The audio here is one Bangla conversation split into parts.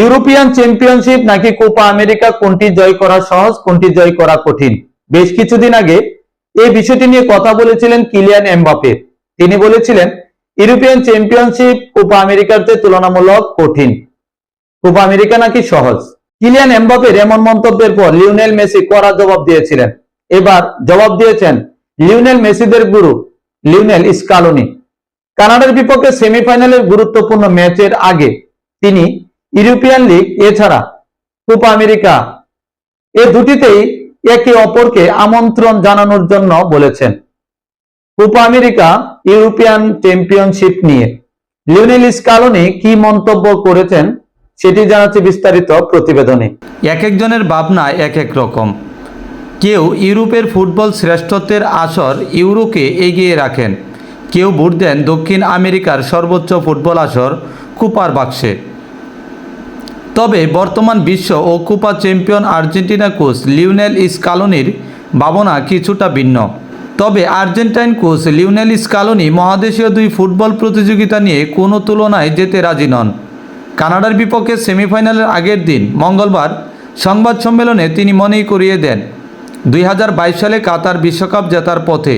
ইউরোপিয়ান চ্যাম্পিয়নশিপ নাকি কোপা আমেরিকা, কোনটি জয় করা সহজ, কোনটি জয় করা কঠিন? বেশ কিছুদিন আগে এই বিষয়টি নিয়ে কথা বলেছিলেন কিলিয়ান এমবাপে তিনি বলেছিলেন, ইউরোপিয়ান চ্যাম্পিয়নশিপ কোপা আমেরিকার চেয়ে তুলনামূলক কঠিন। কোপা আমেরিকা নাকি সহজ? কিলিয়ান এমবাপের এমন মন্তব্যের পর লিওনেল মেসি কড়া জবাব দিয়েছিলেন। এবার জবাব দিয়েছেন লিওনেল মেসিদের গুরু লিওনেল স্কালোনি। কানাডার বিপক্ষে সেমিফাইনালের গুরুত্বপূর্ণ ম্যাচের আগে তিনি ইউরোপিয়ান লিগ, এছাড়া কোপা আমেরিকা, এ দুটিতেই একে অপরকে আমন্ত্রণ জানানোর জন্য বলেছেন। কোপা আমেরিকা ইউরোপিয়ান চ্যাম্পিয়নশিপ নিয়ে। লিওনেল স্কালোনি কি মন্তব্য করেছেন সেটি জানাচ্ছে বিস্তারিত প্রতিবেদনে। এক একজনের ভাবনা এক এক রকম। কেউ ইউরোপের ফুটবল শ্রেষ্ঠত্বের আসর ইউরোকে এগিয়ে রাখেন। কেউ ভোট দেন দক্ষিণ আমেরিকার সর্বোচ্চ ফুটবল আসর কুপার বাক্সে। তবে বর্তমান বিশ্ব ও Copa champion Argentina coach Lionel স্কালোনির ভাবনা কিছুটা ভিন্ন। তবে আর্জেন্টাইন কোচ লিওনেল স্কালোনি মহাদেশীয় দুই ফুটবল প্রতিযোগিতা নিয়ে কোনো তুলনায় যেতে রাজি নন। কানাডার বিপক্ষে সেমিফাইনালের আগের দিন মঙ্গলবার সংবাদ সম্মেলনে তিনি মনেই করিয়ে দেন, দুই হাজার বাইশ সালে কাতার বিশ্বকাপ জেতার পথে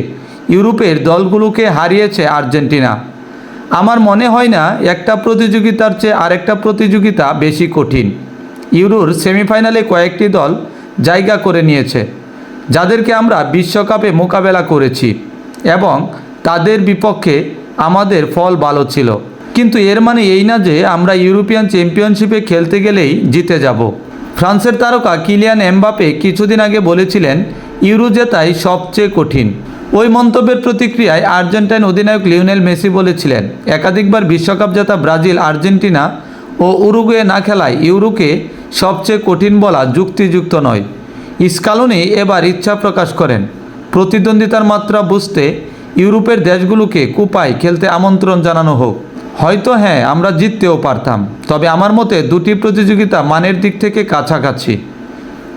ইউরোপের দলগুলোকে হারিয়েছে আর্জেন্টিনা। আমার মনে হয় না একটা প্রতিযোগিতার চেয়ে আরেকটা প্রতিযোগিতা বেশি কঠিন। ইউরোর সেমিফাইনালে কয়েকটি দল জায়গা করে নিয়েছে, যাদেরকে আমরা বিশ্বকাপে মোকাবেলা করেছি এবং তাদের বিপক্ষে আমাদের ফল ভালো ছিল। কিন্তু এর মানে এই না যে আমরা ইউরোপিয়ান চ্যাম্পিয়নশিপে খেলতে গেলেই জিতে যাব। ফ্রান্সের তারকা কিলিয়ান এমবাপে কিছুদিন আগে বলেছিলেন, ইউরো জেতাই সবচেয়ে কঠিন। ওই মন্তব্যের প্রতিক্রিয়ায় আর্জেন্টাইন অধিনায়ক লিওনেল মেসি বলেছিলেন, একাধিকবার বিশ্বকাপ জেতা ব্রাজিল, আর্জেন্টিনা ও উরুগুয়ে না খেলায় ইউরোকে সবচেয়ে কঠিন বলা যুক্তিযুক্ত নয়। স্কালনি এবার ইচ্ছা প্রকাশ করেন, প্রতিদ্বন্দ্বিতার মাত্রা বুঝতে ইউরোপের দেশগুলোকে কুপায় খেলতে আমন্ত্রণ জানানো হোক। হয়তো হ্যাঁ আমরা জিততেও পারতাম, তবে আমার মতে দুটি প্রতিযোগিতা মানের দিক থেকে কাছাকাছি।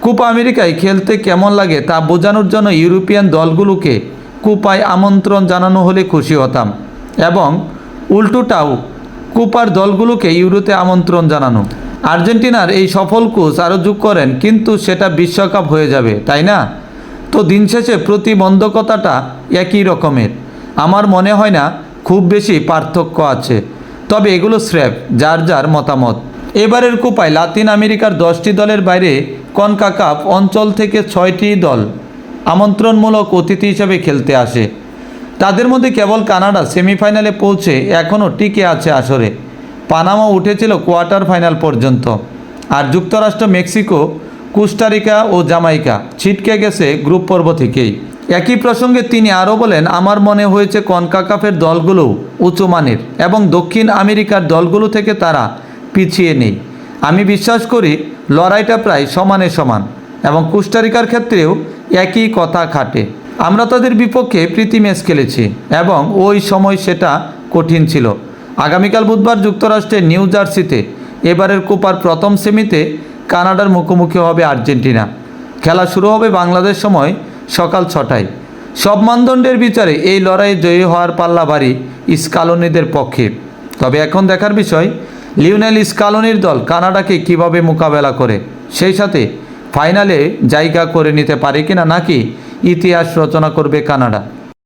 কোপা আমেরিকায় খেলতে কেমন লাগে তা বোঝানোর জন্য ইউরোপিয়ান দলগুলোকে কুপায় আমন্ত্রণ জানানো হলে খুশি হতাম এবং উল্টোটাও কুপার দলগুলোকে ইউরোতে আমন্ত্রণ জানানো। আর্জেন্টিনার এই সফল কোচ আরও যোগ করেন, কিন্তু সেটা বিশ্বকাপ হয়ে যাবে, তাই না? তো দিন শেষে প্রতিবন্ধকতাটা একই রকমের। আমার মনে হয় না খুব বেশি পার্থক্য আছে। তবে এগুলো স্র্যাপ যার যার মতামত। এবারের কোপায় লাতিন আমেরিকার দশটি দলের বাইরে কনকাকাপ অঞ্চল থেকে ছয়টি দল আমন্ত্রণমূলক অতিথি হিসেবে খেলতে আসে। তাদের মধ্যে কেবল কানাডা সেমিফাইনালে পৌঁছে এখনও টিকে আছে আসরে। পানামা উঠেছিল কোয়ার্টার ফাইনাল পর্যন্ত। আর যুক্তরাষ্ট্র, মেক্সিকো, কুস্টারিকা ও জামাইকা ছিটকে গেছে গ্রুপ পর্ব থেকেই। একই প্রসঙ্গে তিনি আরও বলেন, আমার মনে হয়েছে কনকাকাফের দলগুলো উঁচুমানের এবং দক্ষিণ আমেরিকার দলগুলো থেকে তারা পিছিয়ে নেই। আমি বিশ্বাস করি লড়াইটা প্রায় সমানে সমান এবং কুস্টারিকার ক্ষেত্রেও একই কথা খাটে। আমরা তাদের বিপক্ষে প্রীতি ম্যাচ খেলেছি এবং ওই সময় সেটা কঠিন ছিল। আগামীকাল বুধবার যুক্তরাষ্ট্রের নিউ জার্সিতে, এবারের কোপার প্রথম সেমিতে কানাডার মুখোমুখি হবে আর্জেন্টিনা। খেলা শুরু হবে বাংলাদেশ সময় সকাল ছটায়। সব মানদণ্ডের বিচারে এই লড়াইয়ে জয়ী হওয়ার পাল্লা বাড়ি স্কালোনিদের পক্ষে। তবে এখন দেখার বিষয়, লিওনেল স্কালোনির দল কানাডাকে কীভাবে মোকাবেলা করে? সেই সাথে ফাইনালে জায়গা করে নিতে পারে কিনা নাকি ইতিহাস রচনা করবে কানাডা।